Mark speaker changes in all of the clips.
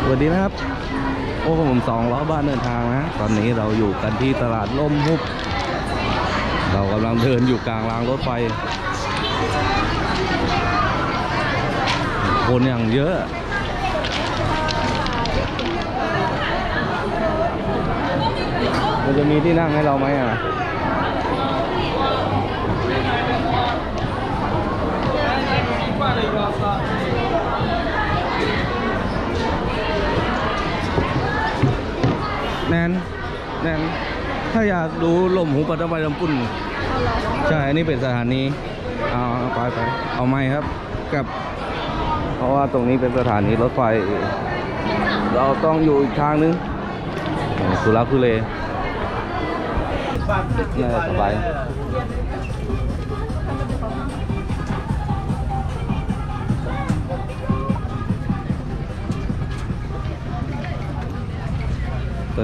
Speaker 1: สวัสดีนะครับ โอ้โหสองล้อบ้านเดินทางนะ ตอนนี้เราอยู่กันที่ตลาดล่มหุบ เรากำลังเดินอยู่กลางรางรถไฟ คนอย่างเยอะมันจะมีที่นั่งให้เราไหมอะ แนนแนนถ้าอยากดูลมหูปัตตะไบลำปุ่น ใช่ อันนี้เป็นสถานีเอาไปไปเอาไม้ครับกับ เพราะว่าตรงนี้เป็นสถานีรถไฟ เราต้องอยู่อีกทางนึงสุรักทุเลสบาย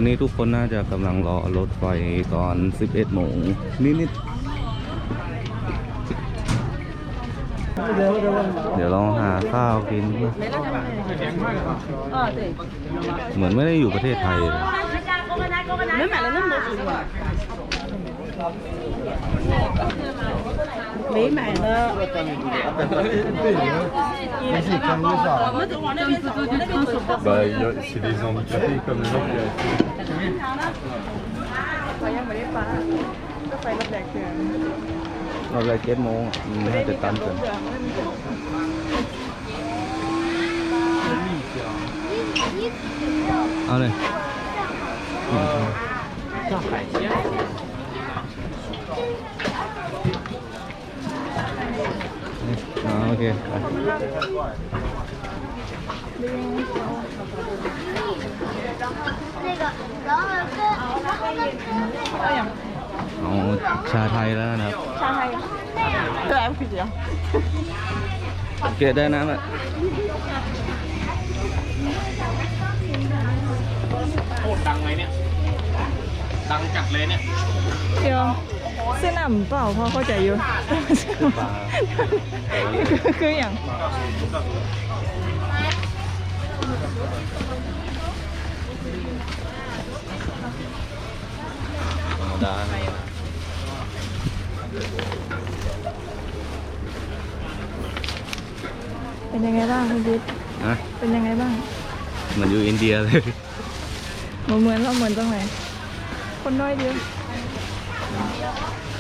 Speaker 1: อนนี้ทุกคนน่าจะกำลังรอรถไฟตอน 11โมงนิดๆเดี๋ยวเราหาข้าวกิน เหมือนไม่ได้อยู่ประเทศไทยเลย
Speaker 2: 没买呢。
Speaker 3: Bah, c'est des handicapés comme les gens qui Nó
Speaker 1: là chế mô, hai tịch tâm rồi. À đây. Ừ. มงอืมน่าจะตันเกินเอาเลยอืมอ๋อโอเคไป เสื้อหนำ
Speaker 2: เปล่า
Speaker 1: พ่อเข้าใจอ
Speaker 4: ยู่ คืออย่างเป็
Speaker 2: นยังไงบ้างคุณ
Speaker 1: บิ๊ก
Speaker 2: เป็นยังไงบ้าง
Speaker 1: เหมือนอยู่อินเดียเลย
Speaker 2: เหมือนเราเหมือนตรงไหน คนน้อยเย
Speaker 1: อะ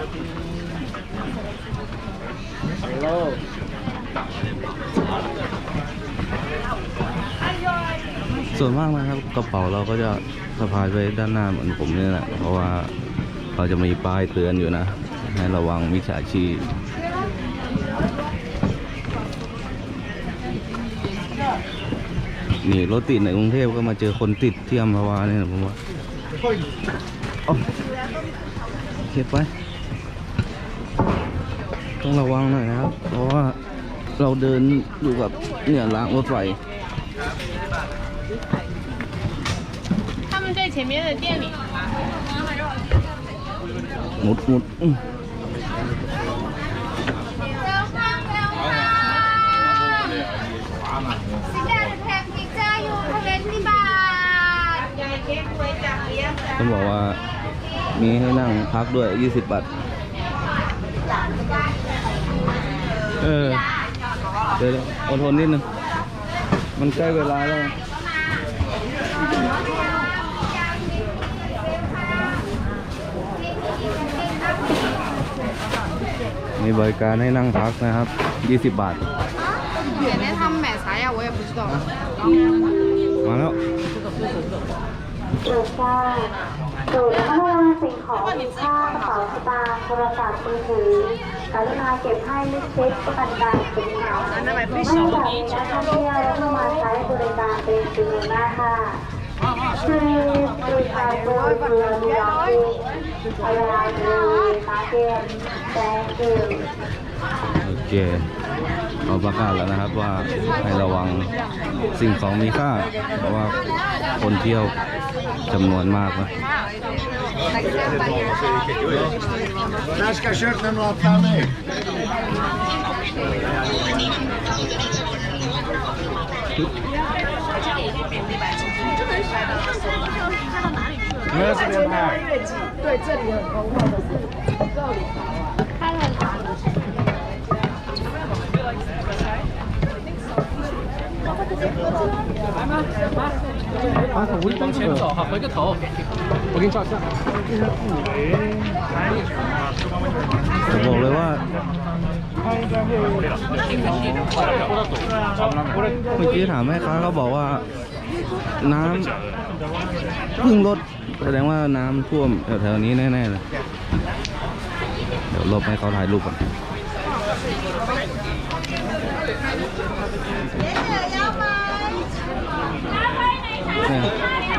Speaker 1: ออเออส่วนมากนะครับกระเป๋าเราก็จะสะพายไว้ด้านหน้าเหมือนผมเนี่ยแหละเพราะว่าเขาจะมีป้ายเตือนอยู่นะ ให้ระวังมิจฉาชีพนี่รถติดในกรุงเทพก็มาเจอคนติดที่อัมพวาเนี่ยผมว่าเก็บไว้ ต้องระวังหน่อยนะครับ เพราะว่าเราเดินอยู่กับเนี่ยรางรถไฟ
Speaker 5: 他们在前面的店里。
Speaker 1: หมุดหมุดอืม
Speaker 6: 现在的 p a c k 加油20บาท
Speaker 1: ต้องบอกว่ามีให้นั่งพักด้วย 20 บาท เ เออ เดี๋ยวอดทนนิดนึง มันใกล้เวลาแล้ว มีบริการให้นั่งพักนะครับ 20 บาท
Speaker 5: สายบ
Speaker 1: มาแล้ว
Speaker 6: ก็วางสิ่งของมีค่ากระเป๋าสตางค์โทรศัพท์มือถือการุณาเก็บให้มิดชิดประกันการสินค้าวไม่แบบนี้นักท่องเที่ยวและผู้มาใช้บริการเป็นจำนวนมากค่ะคือบริการโดยเรือเรือพยาบาลเรือมาเก็ตแตงเกิว
Speaker 1: โอเคเขาประกาศแล้วนะครับว่าให้ระวังสิ่งของมีค่าเพราะว่าคนเที่ยว จำนวนมากนะ
Speaker 3: Nas cachorros não também. 那是连拍。
Speaker 4: 往前走，好，回个头，我给你照相。
Speaker 1: ผมบอกเลยว่าเมื่อกี้ถามแม่ค้าเขาบอกว่า น้ำเพิ่งลดแสดงว่าน้ำท่วมแถวๆนี้แน่ๆเลย เดี๋ยวหลบให้เขาถ่ายรูปก่อน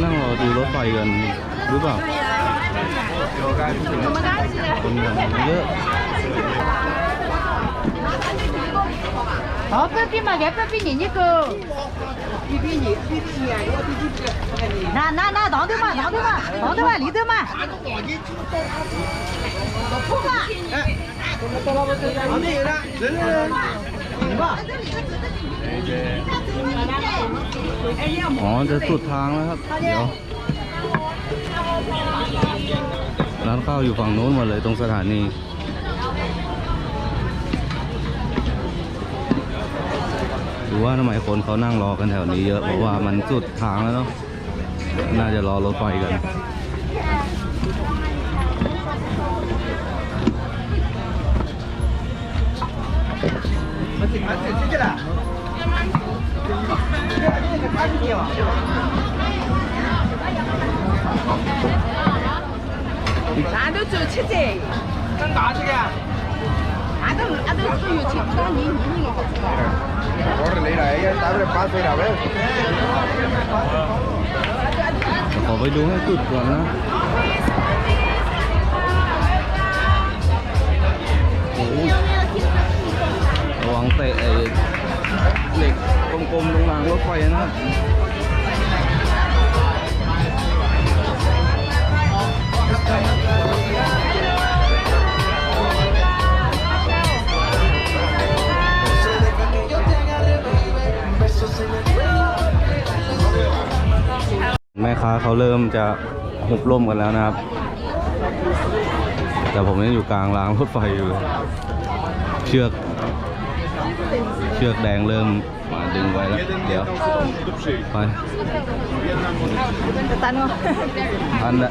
Speaker 1: นั่งรอดูรถไฟกันหรือเปล่าคนอย่างเยอะ
Speaker 7: 어, 뼈삐만 왜 뼈삐니니까? 비비니, 비비니 아니고 비비니. 나, 나, 나, 너도만, 너도만, 너도만, 리드만. 너 포가. 아니, 얘라, 얘라.
Speaker 1: อ๋อจะสุดทางแล้วครับ เดี๋ยว ร้านข้าวอยู่ฝั่งโน้นหมดเลยตรงสถานีดูว่าทำไมคนเขานั่งรอกันแถวนี้เยอะ เพราะว่ามันสุดทางแล้วเนาะน่าจะรอรถไฟกัน
Speaker 2: 치 지?
Speaker 4: 난 나중이
Speaker 2: 야. 아 들, 아들 또 유 치. 난 이, 이, 이거 없
Speaker 3: 어. Córrele, ir a ella, abre
Speaker 1: ขอไปดูให้สุดก่อนนะโอ้ยรวางเตะเหล็กกลมๆลงรางรถไฟนะ ค้าเขาเริ่มจะหุบร่มกันแล้วนะครับ แต่ผมยังอยู่กลางรางรถไฟอยู่เลยเชือก เชือกแดงเริ่มมาดึงไว้แล้ว เดี๋ยว ไป
Speaker 2: 单哦。
Speaker 1: อันละ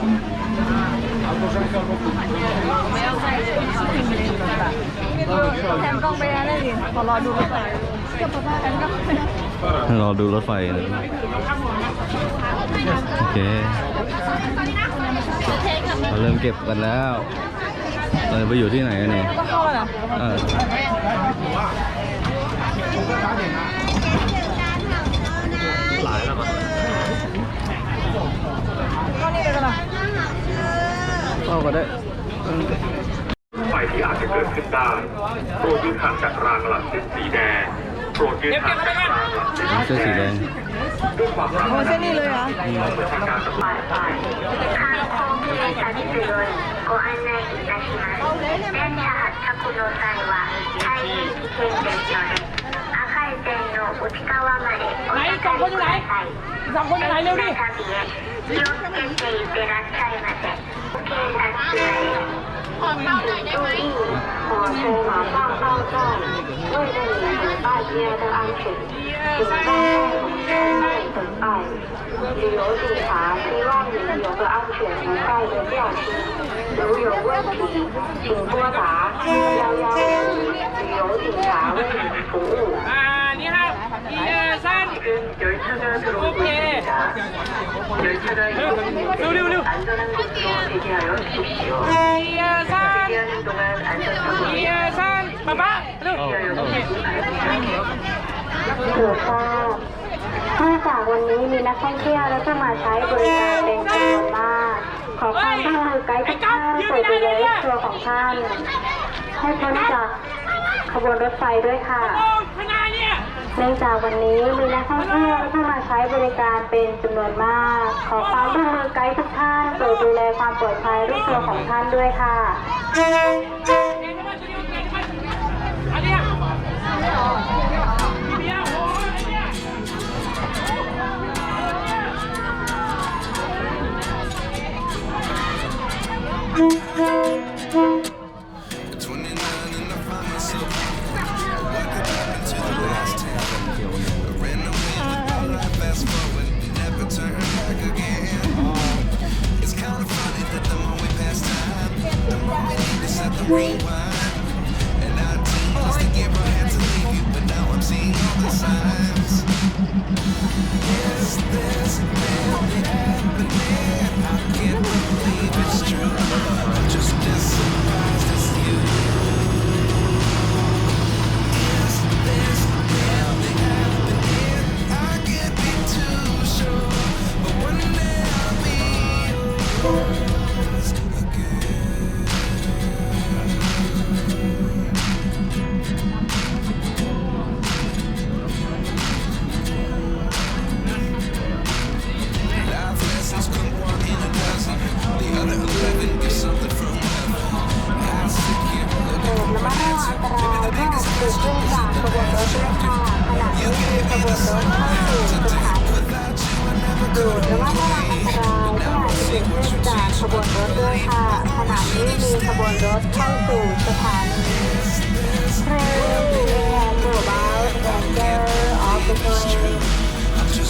Speaker 2: แทนกล้องไปแล้วได้ดิขอรอดูรถไฟแทนกล้อง
Speaker 1: รอดูรถไฟนะ โอเคเราเริ่มเก็บกันแล้วเราไปอยู่ที่ไหนกันเนี่ย
Speaker 2: ต้องเข้าเหรอ
Speaker 1: เออ
Speaker 2: เข้านี่เลยกันเหรอ
Speaker 1: เข้าก็ได้
Speaker 8: ไฟที่อาจจะเกิดขึ้นได้โปรดยืนห่างจากรางหลังเส้นสีแดงโปรดยืนห่างจากรางหลังเส้น
Speaker 1: สีแดง
Speaker 2: โอ้เส้นนี้เลยเหรอ
Speaker 6: ไหนสองคนอยู่ไหน
Speaker 2: สองคนอยู่ไหนเร็วดิ
Speaker 6: ขอเข้าหน่อยได้ไหมย 爱，旅游警察希望你有个安全无碍的假期。如有问题，请拨打幺幺五，旅游警察为您服务。
Speaker 4: 啊，你好，一二三，
Speaker 6: 有一次的路线，有一次的六六六，
Speaker 4: 一二三，一二三，爸爸，六。
Speaker 6: หนูทราบเนื่องจากวันนี้มีนักท่องเที่ยวและผู้มาใช้บริการเป็นจำนวนมาก ขอความร่วมมือไกด์ทุกท่านโปรดดูแลรถทัวร์ของท่าน ให้พ้นจากขบวนรถไฟด้วยค่ะ
Speaker 4: เนื่
Speaker 6: องจากวันนี้มีนักท่องเที่ยวและผู้มาใช้บริการเป็นจำนวนมาก ขอความร่วมมือไกด์ทุกท่านโปรดดูแลความปลอดภัยรถทัวร์ของท่านด้วยค่ะ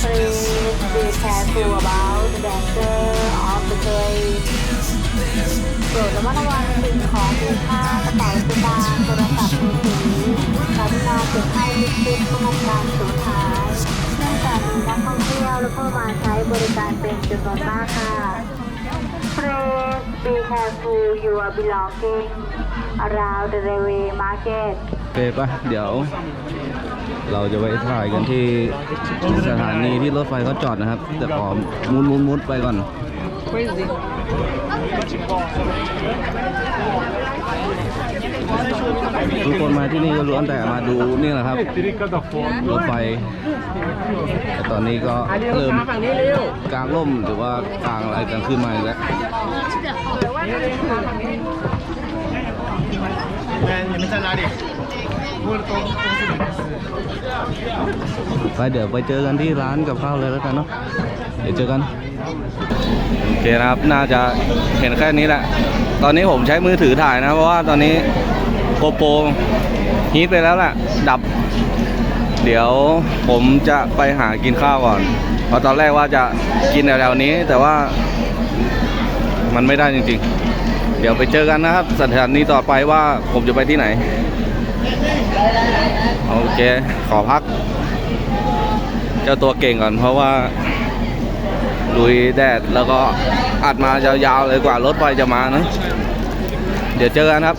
Speaker 6: Please be careful about the danger of the train โปรดระมัดระวังสิ่งของมีค่ากระเป๋าสตางค์โทรศัพท์มือถือการุณาเก็บให้มิดชิดป้องกันการสูญหายเนื่องจากมีนักท่องเที่ยวและผู้มาใช้บริการเป็นจำนวนมากค่ะ Please be careful your belongings around the railway market
Speaker 1: โอเคปะเดี๋ยว เราจะไปถ่ายกันที่สถานีที่รถไฟเขาจอดนะครับ แต่ขอมุดมุดมุดไปก่อน ทุกคนมาที่นี่ก็ล้วนแต่มาดูนี่แหละครับ รถไฟ แต่ตอนนี้ก็เริ่มกลางร่มหรือว่ากลางอะไรกันขึ้นมาแล้ว ไปเดี๋ยวไปเจอกันที่ร้านกับข้าวเลยแล้วกันเนาะเดี๋ยวเจอกันโอเคนะครับน่าจะเห็นแค่นี้แหละ ตอนนี้ผมใช้มือถือถ่ายนะเพราะว่าตอนนี้โกโปรฮีทไปแล้วแหละดับ เดี๋ยวผมจะไปหากินข้าวก่อนเพราะตอนแรกว่าจะกินแถวๆนี้ แต่ว่ามันไม่ได้จริงๆ เดี๋ยวไปเจอกันนะครับ สถานีต่อไปว่าผมจะไปที่ไหน โอเค ขอพัก เจ้าตัวเก่งก่อนเพราะว่าลุยแดดแล้วก็อัดมายาวๆเลยกว่ารถไฟจะมานะ เดี๋ยวเจอกันครับ